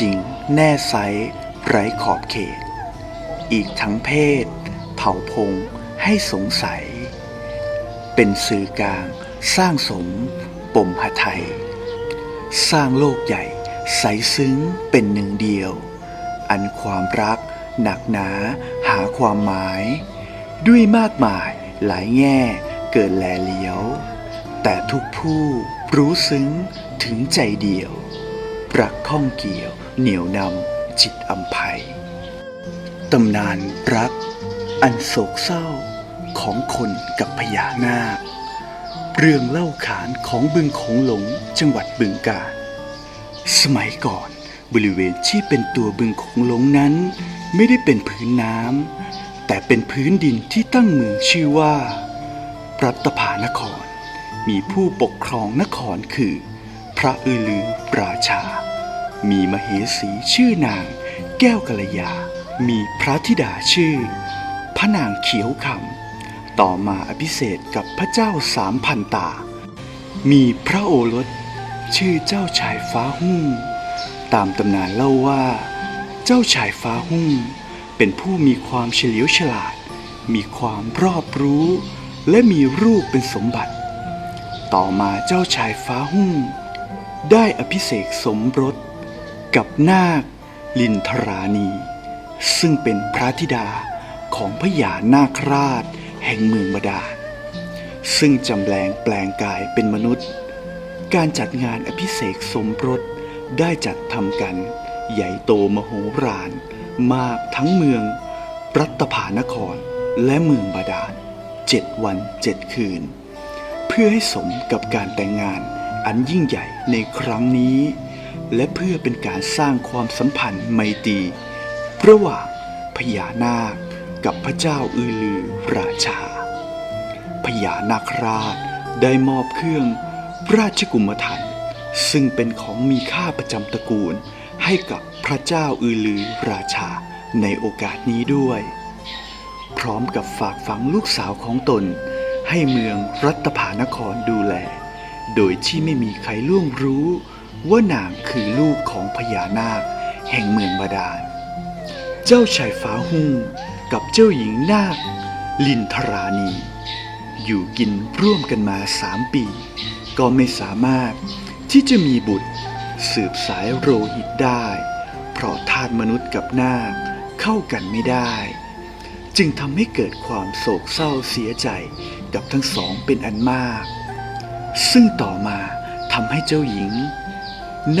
จริง แน่ใสไร้ขอบเขต อีกทั้งเพศ เผ่าพงให้สงสัย เป็นสื่อกลางสร้างสมปมหไทย สร้างโลกใหญ่ใสซึ้งเป็นหนึ่งเดียว อันความรักหนักหนาหาความหมาย ด้วยมากมายหลายแง่เกิดแลเลี้ยว แต่ทุกผู้รู้ซึ้งถึงใจเดียวรักข้องเกี่ยว เหนียวนำจิตอำภัยตำนานรัก อันโศกเศร้าของคนกับพญานาค เรื่องเล่าขานของบึงโขงหลงจังหวัดบึงกาฬสมัยก่อนบริเวณที่เป็นตัวบึงโขงหลงนั้น ไม่ได้เป็นพื้นน้ำแต่เป็นพื้นดินที่ตั้งเมืองชื่อว่ารัตภานคร มีผู้ปกครองนครคือ พระอือลือราชา มีมเหสีชื่อนาง แก้วกัลยา มีพระธิดาชื่อ พระนางเขียวคำต่อมาอภิเษกกับพระเจ้าสามพันตา มีพระโอรส ชื่อเจ้าชายฟ้าหุ่งตามตำนานเล่าว่า เจ้าชายฟ้าหุ่งเป็นผู้มีความเฉลียวฉลาด มีความรอบรู้ และมีรูปเป็นสมบัติ ต่อมาเจ้าชายฟ้าหุ่งได้อภิเษกสมรส กับนาคลินทรานีซึ่งเป็นพระธิดาของพญานาคราชแห่งเมืองบาดาลซึ่งจำแรงแปลงกายเป็นมนุษย์ การจัดงานอภิเษกสมรสได้จัดทำกัน ใหญ่โตมโหฬารมากทั้งเมือง รัตภานครและเมืองบาดาลเจ็ดวันเจ็ดคืน เพื่อให้สมกับการแต่งงานอันยิ่งใหญ่ในครั้งนี้ และเพื่อเป็นการสร้างความสัมพันธ์ไมตรีระหว่างพญานาคกับพระเจ้าอือลือราชา พญานาคราชได้มอบเครื่องราชกุมถันซึ่งเป็นของมีค่าประจำตระกูลให้กับพระเจ้าอือลือราชาในโอกาสนี้ด้วย พร้อมกับฝากฝังลูกสาวของตน ให้เมืองรัตภานครดูแล โดยที่ไม่มีใครล่วงรู้ ว่านางคือลูกของพญานาค แห่งเมืองบาดาล เจ้าชายฟ้าหุ่งกับเจ้าหญิงนาค ลินทรานีอยู่กินร่วมกันมาสามปี ก็ไม่สามารถที่จะมีบุตร สืบสายโรหิตได้ เพราะธาตุมนุษย์กับนาคเข้ากันไม่ได้ จึงทำให้เกิดความโศกเศร้าเสียใจกับทั้งสองเป็นอันมาก ซึ่งต่อมาทำให้เจ้าหญิง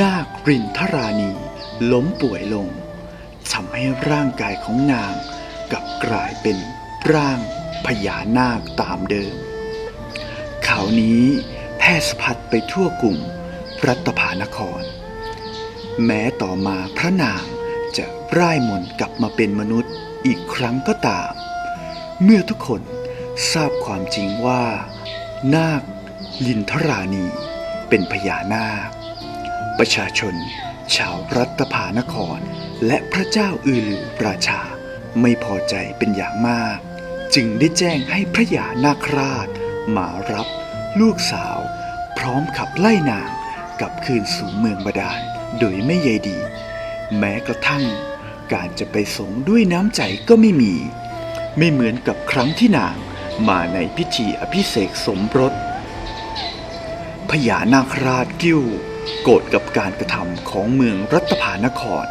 นาครินทรานีล้มป่วยลงทำให้ร่างกายของนางกลับกลายเป็นร่างพญานาคตามเดิมข่าวนี้แพร่สะพัดไปทั่วกลุ่มรัตภานคร แม้ต่อมาพระนางจะร่ายมนกลับมาเป็นมนุษย์อีกครั้งก็ตาม เมื่อทุกคนทราบความจริงว่า นาคลินทรานีเป็นพญานาค ประชาชน ชาวรัตภานคร และพระเจ้าอือลือราชา ไม่พอใจเป็นอย่างมาก จึงได้แจ้งให้พระยานาคราช มารับลูกสาว พร้อมขับไล่นางกลับคืนสู่เมืองบาดาลโดยไม่ใยดี แม้กระทั่ง การจะไปสงด้วยน้ำใจก็ไม่มี ไม่เหมือนกับครั้งที่นางมาในพิธีอภิเษกสมรสพญานาคราชกิ้ว โกรธกับการกระทำของเมืองรัตภานคร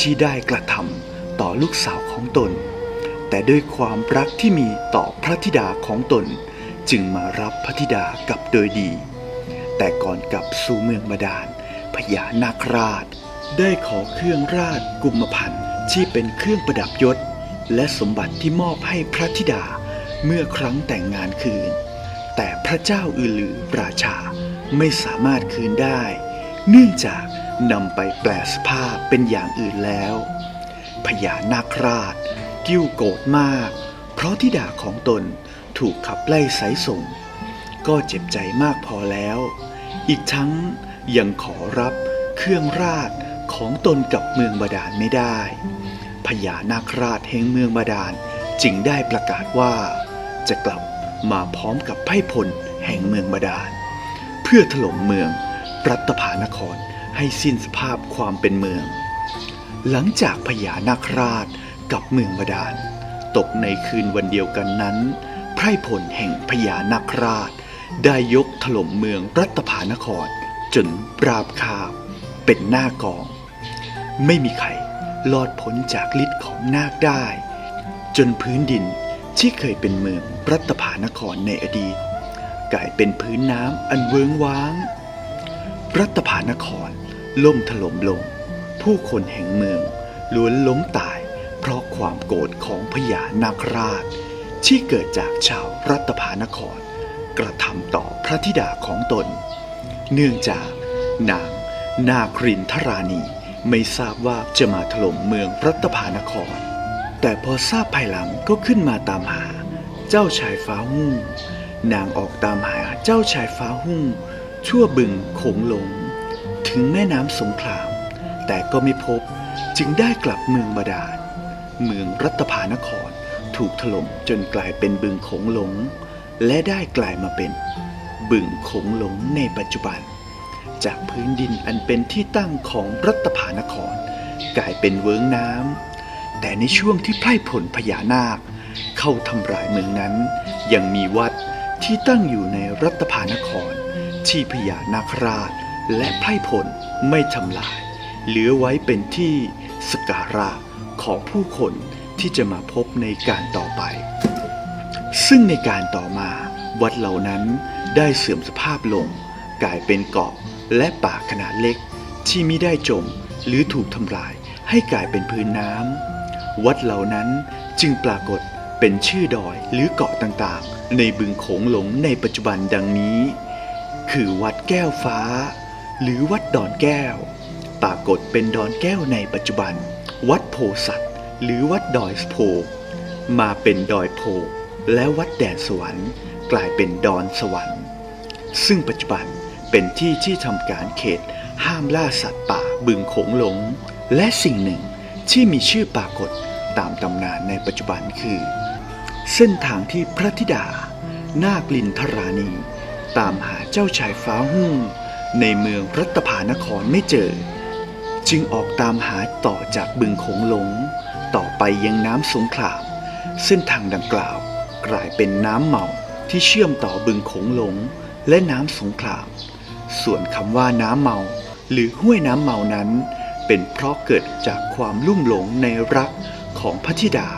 ที่ได้กระทำต่อลูกสาวของตน แต่ด้วยความรักที่มีต่อพระธิดาของตน จึงมารับพระธิดากลับโดยดี แต่ก่อนกลับสู่เมืองบาดาลพญานาคราช ได้ขอเครื่องราชกุมพันธ์ที่เป็นเครื่องประดับยศ และสมบัติที่มอบให้พระธิดาเมื่อครั้งแต่งงานคืน แต่พระเจ้าอือลือราชาไม่สามารถคืนได้ เนื่องจากนำไปแปลสภาพเป็นอย่างอื่นแล้ว พญานาคราช กิ้วโกรธมาก เพราะธิดาของตนถูกขับไล่สายส่ง ก็เจ็บใจมากพอแล้ว อีกทั้งยังขอรับเครื่องราชของตนกับเมืองบาดาลไม่ได้ พญานาคราชแห่งเมืองบาดาลจึงได้ประกาศว่า จะกลับมาพร้อมกับไพ่พลแห่งเมืองบาดาล เพื่อถล่มเมือง รัตภานครให้สิ้นสภาพความเป็นเมือง หลังจากพญานาคราชกับเมืองบาดาล ตกในคืนวันเดียวกันนั้น ไพร่พลแห่งพญานาคราช ได้ยกถล่มเมืองรัตภานคร จนปราบคาบเป็นหน้ากอง ไม่มีใครรอดพ้นจากฤทธิ์ของนาคได้ จนพื้นดินที่เคยเป็นเมืองรัตภานครในอดีต กลายเป็นพื้นน้ำอันเวิงว้าง รัตภานคร ล่มถล่มลง ผู้คนแห่งเมืองล้วนล้มตาย เพราะความโกรธของพญานาคราช ที่เกิดจากชาวรัตภานคร กระทำต่อพระธิดาของตน เนื่องจากนางนาครินทราณีไม่ทราบว่าจะมาถล่มเมืองรัตภานคร แต่พอทราบภายหลังก็ขึ้นมาตามหา เจ้าชายฟ้าหุ่งนางออกตามหาเจ้าชายฟ้าหุ่ง ชั่วบึงโขงหลง ถึงแม่น้ำสงครามแต่ก็ไม่พบจึงได้กลับเมืองบาดาล เมืองรัตภานครถูกถล่มจนกลายเป็นบึงโขงหลง และได้กลายมาเป็น บึงโขงหลงในปัจจุบัน จากพื้นดินอันเป็นที่ตั้งของรัตภานคร กลายเป็นเวิ้งน้ำแต่ในช่วงที่ไพร่ผลพญานาค เข้าทำลายเมืองนั้น ยังมีวัดที่ตั้งอยู่ในรัตภานคร ที่พญานาคราชและไพร่ผลไม่ทำลาย เหลือไว้เป็นที่สกการะของผู้คนที่จะมาพบในการต่อไป ซึ่งในการต่อมาวัดเหล่านั้นได้เสื่อมสภาพลง กลายเป็นเกาะและป่าขนาดเล็ก ที่มิได้จมหรือถูกทำลายให้กลายเป็นพื้นน้ำวัดเหล่านั้นจึงปรากฏเป็นชื่อดอยหรือเกาะต่างๆ ในบึงโขงหลงในปัจจุบันดังนี้ คือวัดแก้วฟ้า หรือวัดดอนแก้ว ปรากฏเป็นดอนแก้วในปัจจุบัน วัดโพสัตหรือวัดดอยโพ มาเป็นดอยโพ และวัดแดนสวรรค์ กลายเป็นดอนสวรรค์ ซึ่งปัจจุบันเป็นที่ที่ทำการเขตห้ามล่าสัตว์ป่าบึงโขงหลง และสิ่งหนึ่งที่มีชื่อปรากฏตามตำนานในปัจจุบันคือ เส้นทางที่พระธิดา นาคลินทรานี ตามหาเจ้าชายฟ้าหุ่งในเมืองรัตภานครไม่เจอ จึงออกตามหาต่อจากบึงโขงหลง ต่อไปยังน้ำสงขลามเส้นทางดังกล่าวกลายเป็นน้ำเมาที่เชื่อมต่อบึงโขงหลงและน้ำสงขลามส่วนคำว่าน้ำเมา หรือห้วยน้ำเมานั้น เป็นเพราะเกิดจากความลุ่มหลงในรักของพระธิดา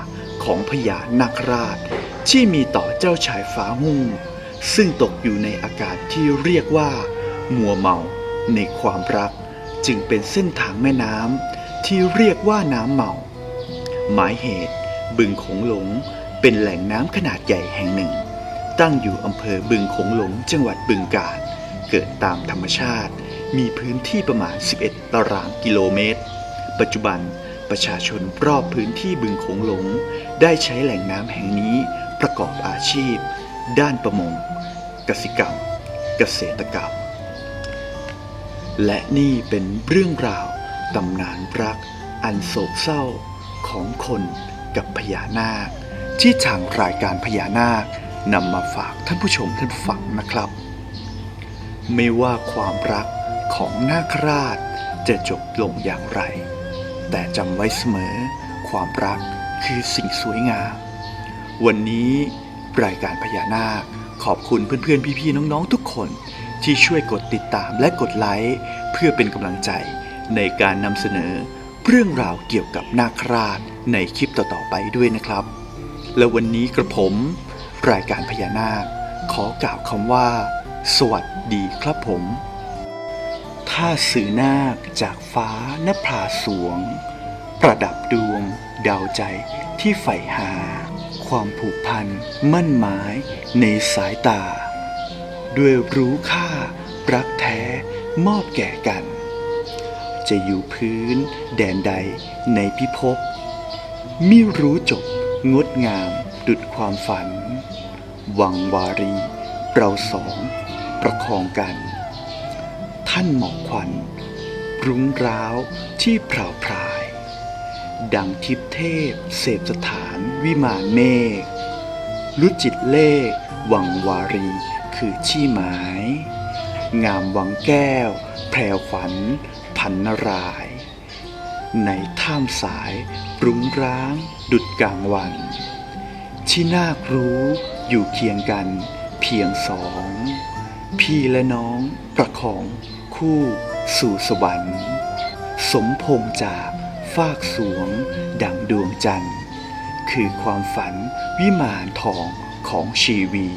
ของพญานาคราช ที่มีต่อเจ้าชายฟ้าหุ่ง ซึ่งตกอยู่ในอากาศที่เรียกว่า มัวเมาในความรัก จึงเป็นเส้นทางแม่น้ำที่เรียกว่าน้ำเมา หมายเหตุ บึงโขงหลงเป็นแหล่งน้ำขนาดใหญ่แห่งหนึ่ง ตั้งอยู่อำเภอบึงโขงหลงจังหวัดบึงกาฬเกิดตามธรรมชาติ มีพื้นที่ประมาณ 11 ตารางกิโลเมตร ปัจจุบันประชาชนรอบพื้นที่บึงโขงหลง ได้ใช้แหล่งน้ำแห่งนี้ประกอบอาชีพ ด้านประมง กสิกรรม เกษตรกรรม และนี่เป็นเรื่องราวตำนานรักอันโศกเศร้าของคนกับพญานาค ที่ทางรายการพญานาคนำมาฝากท่านผู้ชมท่านฟังนะครับ ไม่ว่าความรักของนาคราชจะจบลงอย่างไร แต่จำไว้เสมอ ความรักคือสิ่งสวยงาม วันนี้ รายการพญานาค ขอบคุณเพื่อนๆ พี่ๆ น้องๆ ทุกคน ที่ช่วยกดติดตามและกดไลค์ เพื่อเป็นกำลังใจในการนำเสนอ เรื่องราวเกี่ยวกับนาคราชในคลิปต่อๆไปด้วยนะครับ และวันนี้กระผม รายการพญานาค ขอกล่าวคำว่า สวัสดีครับผม ถ้าสื่อนาคจากฟ้านภาสวง ประดับดวง ดาวใจที่ใฝ่หา ความผูกพัน มั่นหมายในสายตา ด้วยรู้ค่า รักแท้มอบแก่กัน จะอยู่พื้นแดนใดในพิภพมิรู้จบงดงามดุดความฝันหวังวารี เราสอง ประคองกัน ท่านหมอกควัน รุ้งร้าวที่เผาพราย ดังทิพเทพ เสพสถานวิมานเมฆรุจิตเลข วังวารีคือที่หมาย งามวังแก้ว แพรวขวัญพันนราย ในท่ามสายปรุงร้าง ดุดกลางวัน ที่น่ารู้อยู่เคียงกัน เพียงสอง พี่และน้องประคองคู่สู่สวรรค์ สมพงจาก ฟากสวง ดังดวงจันทร์ คือความฝันวิมานทองของชีวี